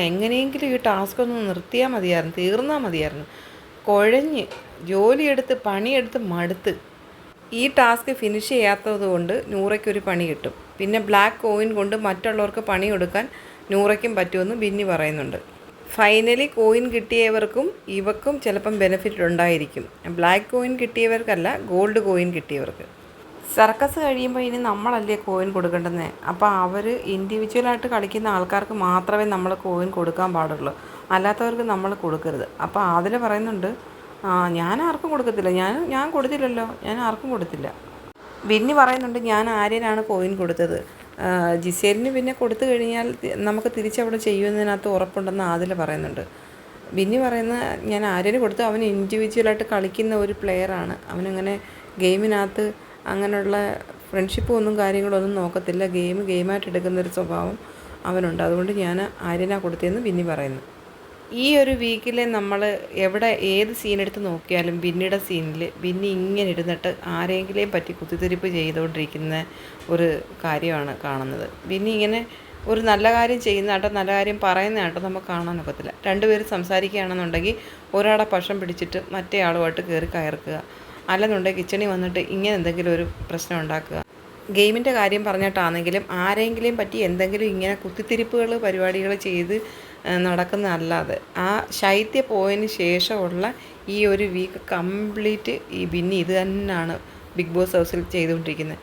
എങ്ങനെയെങ്കിലും ഈ ടാസ്ക് ഒന്ന് നിർത്തിയാൽ മതിയായിരുന്നു തീർന്നാൽ മതിയായിരുന്നു. കുഴഞ്ഞ് ജോലിയെടുത്ത് പണിയെടുത്ത് മടുത്ത്. ഈ ടാസ്ക് ഫിനിഷ് ചെയ്യാത്തത് കൊണ്ട് നൂറയ്ക്കൊരു പണി കിട്ടും. പിന്നെ ബ്ലാക്ക് കോയിൻ കൊണ്ട് മറ്റുള്ളവർക്ക് പണി കൊടുക്കാൻ നൂറയ്ക്കും പറ്റുമെന്ന് ബിന്നി പറയുന്നുണ്ട്. ഫൈനലി കോയിൻ കിട്ടിയവർക്കും ഇവക്കും ചിലപ്പം ബെനിഫിറ്റ് ഉണ്ടായിരിക്കും. ബ്ലാക്ക് കോയിൻ കിട്ടിയവർക്കല്ല ഗോൾഡ് കോയിൻ കിട്ടിയവർക്ക്. സർക്കസ് കഴിയുമ്പോൾ ഇനി നമ്മളല്ലേ കോയിൻ കൊടുക്കേണ്ടത് അപ്പോൾ അവർ ഇൻഡിവിജ്വലായിട്ട് കളിക്കുന്ന ആൾക്കാർക്ക് മാത്രമേ നമ്മൾ കോയിൻ കൊടുക്കാൻ പാടുള്ളൂ. അല്ലാത്തവർക്ക് നമ്മൾ കൊടുക്കരുത്. അപ്പോൾ അതിൽ പറയുന്നുണ്ട് "ആ, ഞാൻ ആർക്കും കൊടുക്കത്തില്ല. ഞാൻ ഞാൻ കൊടുത്തില്ലല്ലോ. ഞാൻ ആർക്കും കൊടുത്തില്ല. ബിന്നി പറയുന്നുണ്ട് ഞാൻ ആര്യനാണ് കോയിൻ കൊടുത്തത്. ജിസേലിന് പിന്നെ കൊടുത്തു കഴിഞ്ഞാൽ നമുക്ക് തിരിച്ചവിടെ ചെയ്യുന്നതിനകത്ത് ഉറപ്പുണ്ടെന്ന് ആദിൽ പറയുന്നുണ്ട്. ബിന്നി പറയുന്ന ഞാൻ ആര്യന് കൊടുത്തു. അവൻ ഇൻഡിവിജ്വലായിട്ട് കളിക്കുന്ന ഒരു പ്ലെയറാണ് അവനങ്ങനെ ഗെയിമിനകത്ത് അങ്ങനെയുള്ള ഫ്രണ്ട്ഷിപ്പും ഒന്നും കാര്യങ്ങളൊന്നും നോക്കത്തില്ല. ഗെയിം ഗെയിമായിട്ട് എടുക്കുന്നൊരു സ്വഭാവം അവനുണ്ട്. അതുകൊണ്ട് ഞാൻ ആര്യനാ കൊടുത്തതെന്ന് ബിന്നി പറയുന്നു. ഈ ഒരു വീക്കിൽ നമ്മൾ എവിടെ ഏത് സീൻ എടുത്ത് നോക്കിയാലും ബിന്നിയുടെ സീനിൽ ബിന്നി ഇങ്ങനെ ഇരുന്നിട്ട് ആരെങ്കിലും പറ്റി കുത്തിത്തിരിപ്പ് ചെയ്തുകൊണ്ടിരിക്കുന്ന ഒരു കാര്യമാണ് കാണുന്നത്. ബിന്നി ഇങ്ങനെ ഒരു നല്ല കാര്യം ചെയ്യുന്നതാട്ടോ നല്ല കാര്യം പറയുന്നതാട്ടോ നമുക്ക് കാണാൻ ഒക്കത്തില്ല. രണ്ടുപേരും സംസാരിക്കുകയാണെന്നുണ്ടെങ്കിൽ ഒരാളെ പക്ഷം പിടിച്ചിട്ട് മറ്റേ ആളുമായിട്ട് കയറി കയർക്കുക അല്ലെന്നുണ്ടെങ്കിൽ കിച്ചണിൽ വന്നിട്ട് ഇങ്ങനെ എന്തെങ്കിലും ഒരു പ്രശ്നം ഉണ്ടാക്കുക. ഗെയിമിന്റെ കാര്യം പറഞ്ഞിട്ടാണെങ്കിലും ആരെങ്കിലും പറ്റി എന്തെങ്കിലും ഇങ്ങനെ കുത്തിത്തിരിപ്പുകൾ പരിപാടികൾ ചെയ്ത് നടക്കുന്നതല്ലാതെ ആ ശൈത്യ പോയതിന് ശേഷമുള്ള ഈ ഒരു വീക്ക് കംപ്ലീറ്റ് ഈ ബിന്നി ഇത് തന്നെയാണ് ബിഗ് ബോസ് ഹൗസിൽ ചെയ്തുകൊണ്ടിരിക്കുന്നത്.